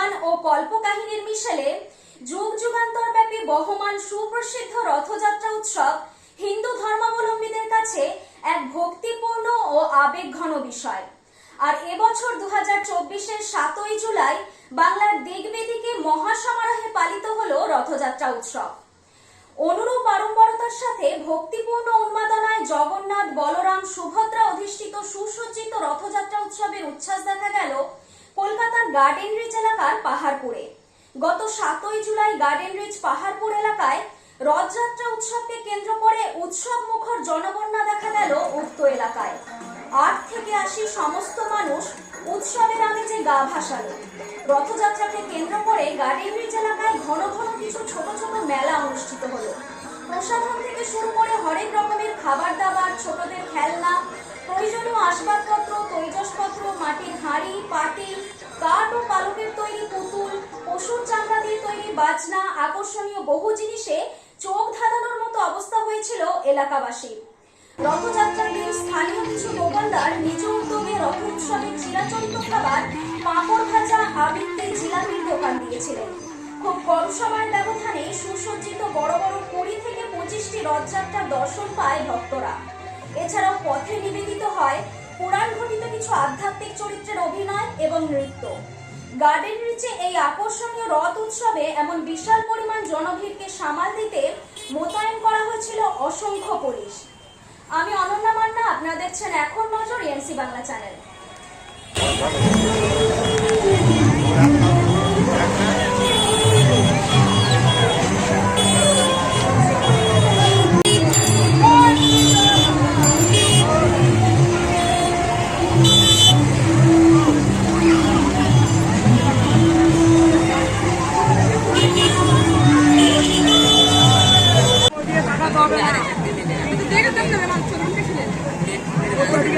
পুরাণ ও কল্পকাহিনীর মিশেলে যুগ যুগান্তর ব্যাপী বহমান সুপ্রসিদ্ধ রথযাত্রা উৎসব হিন্দু ধর্মাবলম্বীদের কাছে এক ভক্তিপূর্ণ ও আবেগঘন বিষয়। আর এবছর দু হাজার চব্বিশের সাতই জুলাই বাংলার দিগবেদিকে মহাসমারোহে পালিত হল রথযাত্রা উৎসব। অনুরূপ পারম্পরতার সাথে ভক্তিপূর্ণ উন্মাদনায় জগন্নাথ বলরাম সুভদ্রা অধিষ্ঠিত সুসজ্জিত রথযাত্রা উৎসবের উচ্ছ্বাস দেখা গেল কলকাতার গার্ডেন এলাকার পাহাড়পুরে। গত সাতই জুলাই গার্ডেন রিচ পাহাড়পুর এলাকায় রথযাত্রা উৎসবকে কেন্দ্র করে উৎসব মুখর জনবন্যা দেখা গেল উক্ত এলাকায়। আট থেকে আশি সমস্ত মানুষ উৎসবের আমেজে গা ভাসালো। রথযাত্রাকে কেন্দ্র করে গার্ডেন রিচ এলাকায় ঘন ঘন কিছু ছোট ছোট মেলা অনুষ্ঠিত হলো। প্রসাধন থেকে শুরু করে হরেক রকমের খাবার দাবার, ছোটদের খেলনা, প্রয়োজনীয় আসবাবপত্র, তৈজসপত্র বাজনা, আকর্ষণীয় বহু জিনিসে চোখ ধাঁধানোর মতো অবস্থা হয়েছিল এলাকাবাসীর। রথযাত্রার দিন স্থানীয় কিছু দোকানদার নিজ উদ্যোগে রথ উৎসবের চিরাচরিত খাবার, পাঁপড় ভাজা আবৃত্তি জিলাপির দোকান দিয়েছিলেন। খুব কম সময়ের ব্যবধানে সুসজ্জিত বড় বড় কুড়ি থেকে পঁচিশটি রথযাত্রার দর্শন পায় ভক্তরা। এছাড়াও পথে নিবেদিত হয় পুরাণ ঘটিত কিছু আধ্যাত্মিক চরিত্রের অভিনয় এবং নৃত্য। গার্ডেন রিচে এই আকর্ষণীয় রথ উৎসবে এমন বিশাল পরিমাণ জনভিড়কে সামাল দিতে মোতায়েন করা হয়েছিল অসংখ্য পুলিশ। আমি অনন্যা মান্না, আপনাদের দেখছেন এখন নজর এনসি বাংলা চ্যানেল।